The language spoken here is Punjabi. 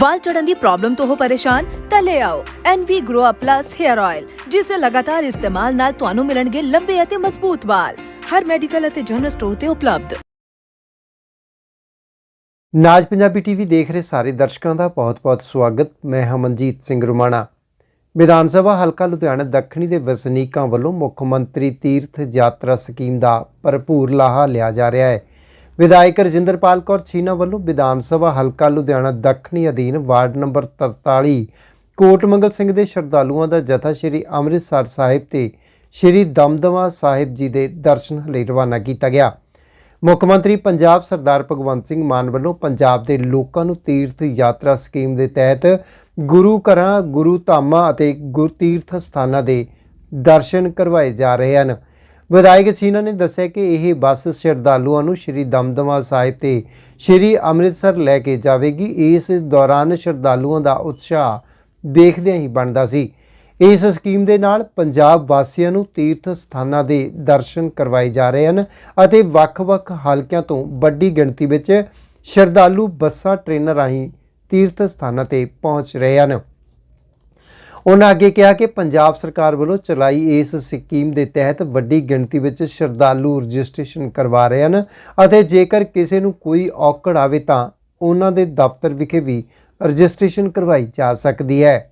ਵਾਲ ਝੜਨ ਦੀ ਪ੍ਰੋਬਲਮ ਤੋਂ ਹੋ ਪਰੇਸ਼ਾਨ, ਤਾਂ ਲੈ ਆਓ NV Grow Up Plus Hair Oil ਜਿਸ ਦੇ ਲਗਾਤਾਰ ਇਸਤੇਮਾਲ ਨਾਲ ਤੁਹਾਨੂੰ ਮਿਲਣਗੇ ਲੰਬੇ ਅਤੇ ਮਜ਼ਬੂਤ ਵਾਲ। ਹਰ ਮੈਡੀਕਲ ਅਤੇ ਜਨਰਲ ਸਟੋਰ ਤੇ ਉਪਲਬਧ। ਨਾਜ ਪੰਜਾਬੀ ਟੀਵੀ ਦੇਖ ਰਹੇ ਸਾਰੇ ਦਰਸ਼ਕਾਂ ਦਾ ਬਹੁਤ-ਬਹੁਤ ਸਵਾਗਤ। ਮੈਂ ਹਾਂ ਸਿੰਘ ਰੁਮਾਣਾ। ਵਿਧਾਨ ਸਭਾ ਹਲਕਾ ਲੁਧਿਆਣਾ ਦੱਖਣੀ ਦੇ ਵਸਨੀਕਾਂ ਵੱਲੋਂ ਮੁੱਖ ਮੰਤਰੀ ਤੀਰਥ ਯਾਤਰਾ ਸਕੀਮ ਦਾ ਭਰਪੂਰ ਲਾਹਾ ਲਿਆ ਜਾ ਰਿਹਾ ਹੈ। ਵਿਧਾਇਕ ਰਜਿੰਦਰਪਾਲ ਕੌਰ ਛੀਨਾ ਵੱਲੋਂ ਵਿਧਾਨ ਸਭਾ ਹਲਕਾ ਲੁਧਿਆਣਾ ਦੱਖਣੀ ਅਧੀਨ ਵਾਰਡ ਨੰਬਰ 43 ਕੋਟਮੰਗਲ ਸਿੰਘ ਦੇ ਸ਼ਰਧਾਲੂਆਂ ਦਾ ਜਥਾ ਸ਼੍ਰੀ ਅੰਮ੍ਰਿਤਸਰ ਸਾਹਿਬ ਤੇ ਸ਼੍ਰੀ ਦਮਦਮਾ ਸਾਹਿਬ ਜੀ ਦੇ ਦਰਸ਼ਨ ਲਈ ਰਵਾਨਾ ਕੀਤਾ ਗਿਆ। ਮੁੱਖ ਮੰਤਰੀ ਪੰਜਾਬ ਸਰਦਾਰ ਭਗਵੰਤ ਸਿੰਘ ਮਾਨ ਵੱਲੋਂ ਪੰਜਾਬ ਦੇ ਲੋਕਾਂ ਨੂੰ ਤੀਰਥ ਯਾਤਰਾ ਸਕੀਮ ਦੇ ਤਹਿਤ ਗੁਰੂ ਘਰਾਂ, ਗੁਰੂ ਧਾਮਾਂ ਅਤੇ ਗੁਰੂ ਤੀਰਥ ਸਥਾਨਾਂ ਦੇ ਦਰਸ਼ਨ ਕਰਵਾਏ ਜਾ ਰਹੇ ਹਨ। ਵਿਧਾਇਕ ਸੀਨਾ ਨੇ ਦੱਸਿਆ ਕਿ ਇਹ ਬੱਸ ਸ਼ਰਧਾਲੂਆਂ ਨੂੰ ਸ਼੍ਰੀ ਦਮਦਮਾ ਸਾਹਿਬ ਤੇ ਸ਼੍ਰੀ ਅੰਮ੍ਰਿਤਸਰ ਲੈ ਕੇ ਜਾਵੇਗੀ। ਇਸ ਦੌਰਾਨ ਸ਼ਰਧਾਲੂਆਂ ਦਾ ਉਤਸ਼ਾਹ ਦੇਖਦਿਆਂ ਹੀ ਬਣਦਾ ਸੀ। ਇਸ ਸਕੀਮ ਦੇ ਨਾਲ ਪੰਜਾਬ ਵਾਸੀਆਂ ਨੂੰ ਤੀਰਥ ਸਥਾਨਾਂ ਦੇ ਦਰਸ਼ਨ ਕਰਵਾਏ ਜਾ ਰਹੇ ਹਨ ਅਤੇ ਵੱਖ-ਵੱਖ ਹਲਕਿਆਂ ਤੋਂ ਵੱਡੀ ਗਿਣਤੀ ਵਿੱਚ ਸ਼ਰਧਾਲੂ ਬੱਸਾਂ, ਟ੍ਰੇਨਾਂ ਰਾਹੀਂ ਤੀਰਥ ਸਥਾਨਾਂ ਤੇ ਪਹੁੰਚ ਰਹੇ ਹਨ। ਉਹਨਾਂ ਅੱਗੇ ਕਿਹਾ ਕਿ ਪੰਜਾਬ ਸਰਕਾਰ ਵੱਲੋਂ ਚਲਾਈ ਇਸ ਸਕੀਮ ਦੇ ਤਹਿਤ ਵੱਡੀ ਗਿਣਤੀ ਵਿੱਚ ਸ਼ਰਧਾਲੂ ਰਜਿਸਟ੍ਰੇਸ਼ਨ ਕਰਵਾ ਰਹੇ ਹਨ ਅਤੇ ਜੇਕਰ ਕਿਸੇ ਨੂੰ ਕੋਈ ਔਕੜ ਆਵੇ ਤਾਂ ਉਹਨਾਂ ਦੇ ਦਫ਼ਤਰ ਵਿਖੇ ਵੀ ਰਜਿਸਟ੍ਰੇਸ਼ਨ ਕਰਵਾਈ ਜਾ ਸਕਦੀ ਹੈ।